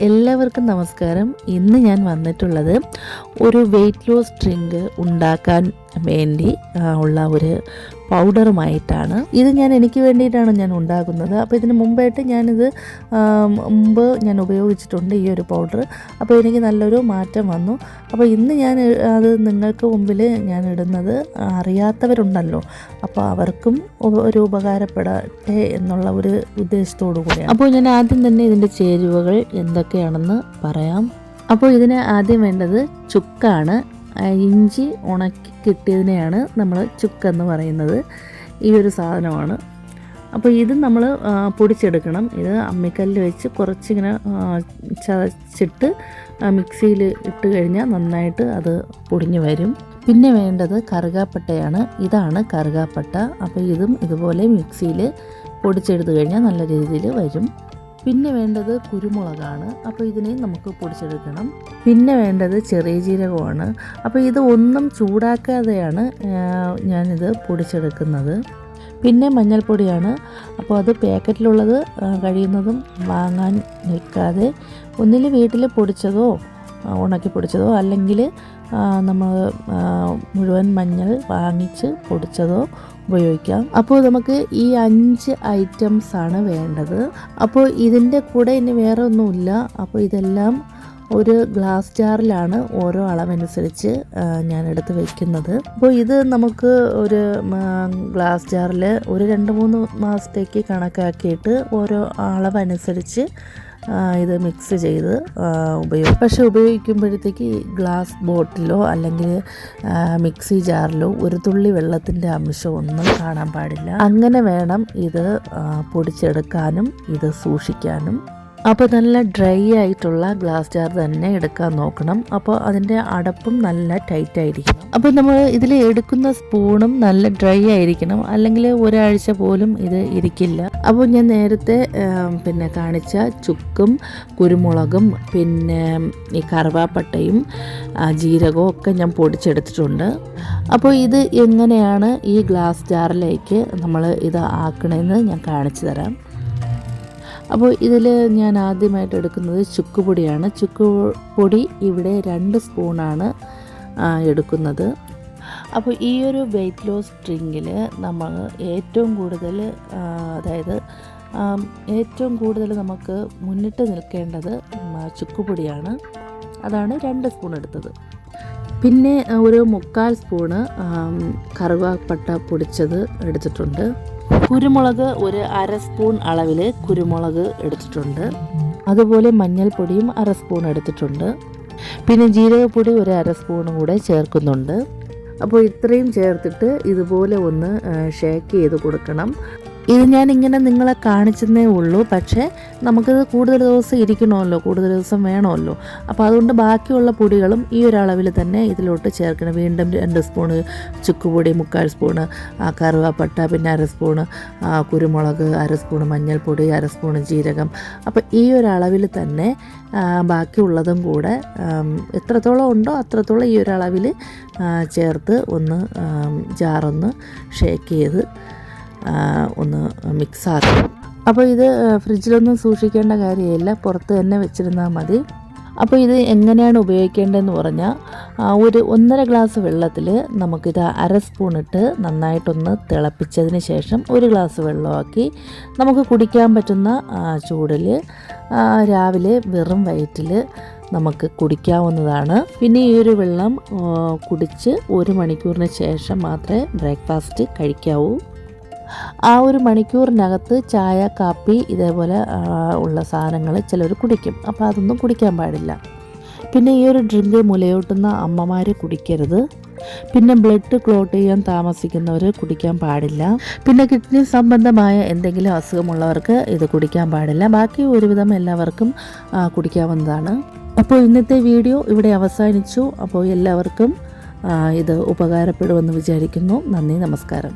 എല്ലാവർക്കും നമസ്കാരം. ഇന്ന് ഞാൻ വന്നിട്ടുള്ളത് ഒരു വെയിറ്റ് ലോസ് ഡ്രിങ്ക് ഉണ്ടാക്കാൻ വേണ്ടി ഉള്ള ഒരു പൗഡറുമായിട്ടാണ്. ഇത് ഞാൻ എനിക്ക് വേണ്ടിയിട്ടാണ് ഞാൻ ഉണ്ടാക്കുന്നത്. അപ്പോൾ ഇതിന് മുമ്പായിട്ട് ഞാനിത് മുമ്പ് ഞാൻ ഉപയോഗിച്ചിട്ടുണ്ട് ഈ ഒരു പൗഡർ അപ്പോൾ എനിക്ക് നല്ലൊരു മാറ്റം വന്നു. അപ്പോൾ ഇന്ന് ഞാൻ അത് നിങ്ങൾക്ക് മുമ്പിൽ ഞാൻ ഇടുന്നത് അറിയാത്തവരുണ്ടല്ലോ. അപ്പോൾ അവർക്കും ഒരു ഉപകാരപ്പെടട്ടെ എന്നുള്ള ഒരു ഉദ്ദേശത്തോടു കൂടിയാണ്. അപ്പോൾ ഞാൻ ആദ്യം തന്നെ ഇതിന്റെ ചേരുവകൾ എന്തൊക്കെയാണെന്ന് പറയാം. അപ്പോൾ ഇതിന് ആദ്യം വേണ്ടത് ചുക്കാണ്. ഇഞ്ചി ഉണക്കി കിട്ടിയതിനെയാണ് നമ്മൾ ചുക്കെന്ന് പറയുന്നത്. ഈ ഒരു സാധനമാണ്. അപ്പോൾ ഇത് നമ്മൾ പൊടിച്ചെടുക്കണം. ഇത് അമ്മിക്കല്ലിൽ വെച്ച് കുറച്ചിങ്ങനെ ചതച്ചിട്ട് മിക്സിയിൽ ഇട്ട് കഴിഞ്ഞാൽ നന്നായിട്ട് അത് പൊടിഞ്ഞു വരും. പിന്നെ വേണ്ടത് കറുകാപ്പട്ടയാണ്. ഇതാണ് കറുകാപ്പട്ട. അപ്പോൾ ഇതും ഇതുപോലെ മിക്സിയിൽ പൊടിച്ചെടുത്ത് കഴിഞ്ഞാൽ നല്ല രീതിയിൽ വരും. പിന്നെ വേണ്ടത് കുരുമുളകാണ്. അപ്പോൾ ഇതിനെയും നമുക്ക് പൊടിച്ചെടുക്കണം. പിന്നെ വേണ്ടത് ചെറിയ ജീരകമാണ്. അപ്പോൾ ഇത് ഒന്നും ചൂടാക്കാതെയാണ് ഞാനിത് പൊടിച്ചെടുക്കുന്നത്. പിന്നെ മഞ്ഞൾപ്പൊടിയാണ്. അപ്പോൾ അത് പാക്കറ്റിലുള്ളത് കഴിയുന്നതും വാങ്ങാൻ നിൽക്കാതെ ഒന്നിൽ വീട്ടിൽ പൊടിച്ചതോ ഉണക്കി പൊടിച്ചതോ അല്ലെങ്കിൽ നമ്മൾ മുഴുവൻ മഞ്ഞൾ വാങ്ങിച്ച് പൊടിച്ചതോ ഉപയോഗിക്കാം. അപ്പോൾ നമുക്ക് ഈ അഞ്ച് ഐറ്റംസ് ആണ് വേണ്ടത്. അപ്പോൾ ഇതിന്റെ കൂടെ ഇനി വേറെ ഒന്നുമില്ല. അപ്പോൾ ഇതെല്ലാം ഒരു ഗ്ലാസ് ജാറിലാണ് ഓരോ അളവനുസരിച്ച് ഞാൻ എടുത്ത് വെക്കുന്നത്. അപ്പോൾ ഇത് നമുക്ക് ഒരു ഗ്ലാസ് ജാറിൽ ഒരു രണ്ട് മൂന്ന് മാസത്തേക്ക് കണക്കാക്കിയിട്ട് ഓരോ അളവനുസരിച്ച് ഇത് മിക്സ് ചെയ്ത് ഉപയോഗിക്കും പക്ഷെ ഉപയോഗിക്കുമ്പോഴത്തേക്ക് ഗ്ലാസ് ബോട്ടിലോ അല്ലെങ്കിൽ മിക്സി ജാറിലോ ഒരു തുള്ളി വെള്ളത്തിന്റെ അംശം ഒന്നും കാണാൻ പാടില്ല. അങ്ങനെ വേണം ഇത് പൊടിച്ചെടുക്കാനും ഇത് സൂക്ഷിക്കാനും. അപ്പോൾ നല്ല ഡ്രൈ ആയിട്ടുള്ള ഗ്ലാസ് ജാർ തന്നെ എടുക്കാൻ നോക്കണം. അപ്പോൾ അതിന്റെ അടപ്പും നല്ല ടൈറ്റ് ആയിരിക്കണം. അപ്പോൾ നമ്മൾ ഇതിൽ എടുക്കുന്ന സ്പൂണും നല്ല ഡ്രൈ ആയിരിക്കണം. അല്ലെങ്കിൽ ഒരാഴ്ച പോലും ഇത് ഇരിക്കില്ല. അപ്പോൾ ഞാൻ നേരത്തെ പിന്നെ കാണിച്ച ചുക്കും കുരുമുളകും പിന്നെ ഈ കറുവാപ്പട്ടയും ജീരകവും ഒക്കെ ഞാൻ പൊടിച്ചെടുത്തിട്ടുണ്ട്. അപ്പോൾ ഇത് എങ്ങനെയാണ് ഈ ഗ്ലാസ് ജാറിലേക്ക് നമ്മൾ ഇത് ആക്കണമെന്ന് ഞാൻ കാണിച്ചു തരാം. അപ്പോൾ ഇതിൽ ഞാൻ ആദ്യമായിട്ട് എടുക്കുന്നത് ചുക്കുപൊടിയാണ്. ചുക്ക് പൊടി ഇവിടെ രണ്ട് സ്പൂണാണ് എടുക്കുന്നത്. അപ്പോൾ ഈ ഒരു വെയ്റ്റ് ലോസ് ഡ്രിങ്കിൽ നമ്മൾ ഏറ്റവും കൂടുതൽ അതായത് ഏറ്റവും കൂടുതൽ നമുക്ക് മുന്നിട്ട് നിൽക്കേണ്ടത് ചുക്കുപൊടിയാണ് ചുക്ക് പൊടിയാണ് അതാണ് രണ്ട് സ്പൂൺ എടുത്തത്. പിന്നെ ഒരു മുക്കാൽ സ്പൂണ് കറുവാപ്പട്ട പൊടിച്ചത് എടുത്തിട്ടുണ്ട്. കുരുമുളക് ഒരു അര സ്പൂൺ അളവിൽ കുരുമുളക് എടുത്തിട്ടുണ്ട്. അതുപോലെ മഞ്ഞൾപ്പൊടിയും അര സ്പൂൺ എടുത്തിട്ടുണ്ട്. പിന്നെ ജീരകപ്പൊടി ഒരു അര സ്പൂണും കൂടെ ചേർക്കുന്നുണ്ട്. അപ്പോൾ ഇത്രയും ചേർത്തിട്ട് ഇതുപോലെ ഒന്ന് ഷേക്ക് ചെയ്ത് കൊടുക്കണം. ഇത് ഞാൻ ഇങ്ങനെ നിങ്ങളെ കാണിച്ചെന്നേ ഉള്ളൂ. പക്ഷേ നമുക്കിത് കൂടുതൽ ദിവസം ഇരിക്കണമല്ലോ. കൂടുതൽ ദിവസം വേണമല്ലോ. അപ്പോൾ അതുകൊണ്ട് ബാക്കിയുള്ള പൊടികളും ഈ ഒരു അളവിൽ തന്നെ ഇതിലോട്ട് ചേർക്കണം. വീണ്ടും രണ്ട് സ്പൂണ് ചുക്കുപൊടി മുക്കാൽ സ്പൂണ് കറുവാപ്പട്ട പിന്നെ അര സ്പൂണ് കുരുമുളക് അര സ്പൂണ് മഞ്ഞൾപ്പൊടി അര സ്പൂണ് ജീരകം. അപ്പോൾ ഈ ഒരു അളവിൽ തന്നെ ബാക്കിയുള്ളതും കൂടെ എത്രത്തോളം ഉണ്ടോ അത്രത്തോളം ഈ ഒരു അളവിൽ ചേർത്ത് ഒന്ന് ജാറൊന്ന് ഷേക്ക് ചെയ്ത് ഒന്ന് മിക്സാക്കും അപ്പോൾ ഇത് ഫ്രിഡ്ജിലൊന്നും സൂക്ഷിക്കേണ്ട കാര്യമില്ല. പുറത്ത് തന്നെ വെച്ചിരുന്നാൽ മതി. അപ്പോൾ ഇത് എങ്ങനെയാണ് ഉപയോഗിക്കേണ്ടതെന്ന് പറഞ്ഞാൽ ഒരു ഒന്നര ഗ്ലാസ് വെള്ളത്തിൽ നമുക്കിത് അര സ്പൂൺ ഇട്ട് നന്നായിട്ടൊന്ന് തിളപ്പിച്ചതിന് ശേഷം ഒരു ഗ്ലാസ് വെള്ളമാക്കി നമുക്ക് കുടിക്കാൻ പറ്റുന്ന ചൂടിൽ രാവിലെ വെറും വയറ്റിൽ നമുക്ക് കുടിക്കാവുന്നതാണ്. പിന്നെ ഈ ഒരു വെള്ളം കുടിച്ച് ഒരു മണിക്കൂറിന് ശേഷം മാത്രമേ ബ്രേക്ക്ഫാസ്റ്റ് കഴിക്കാവൂ. ആ ഒരു മണിക്കൂറിനകത്ത് ചായ കാപ്പി ഇതേപോലെ ഉള്ള സാധനങ്ങൾ ചിലർ കുടിക്കും. അപ്പോൾ അതൊന്നും കുടിക്കാൻ പാടില്ല. പിന്നെ ഈ ഒരു ഡ്രിങ്ക് മുലയൂട്ടുന്ന അമ്മമാർ കുടിക്കരുത്. പിന്നെ ബ്ലഡ് ക്ലോട്ട് ചെയ്യാൻ താമസിക്കുന്നവർ കുടിക്കാൻ പാടില്ല. പിന്നെ കിഡ്നി സംബന്ധമായ എന്തെങ്കിലും അസുഖമുള്ളവർക്ക് ഇത് കുടിക്കാൻ പാടില്ല. ബാക്കി ഒരുവിധം എല്ലാവർക്കും കുടിക്കാവുന്നതാണ്. അപ്പോൾ ഇന്നത്തെ വീഡിയോ ഇവിടെ അവസാനിച്ചു. അപ്പോൾ എല്ലാവർക്കും ഇത് ഉപകാരപ്പെടുമെന്ന് വിചാരിക്കുന്നു. നന്ദി നമസ്കാരം.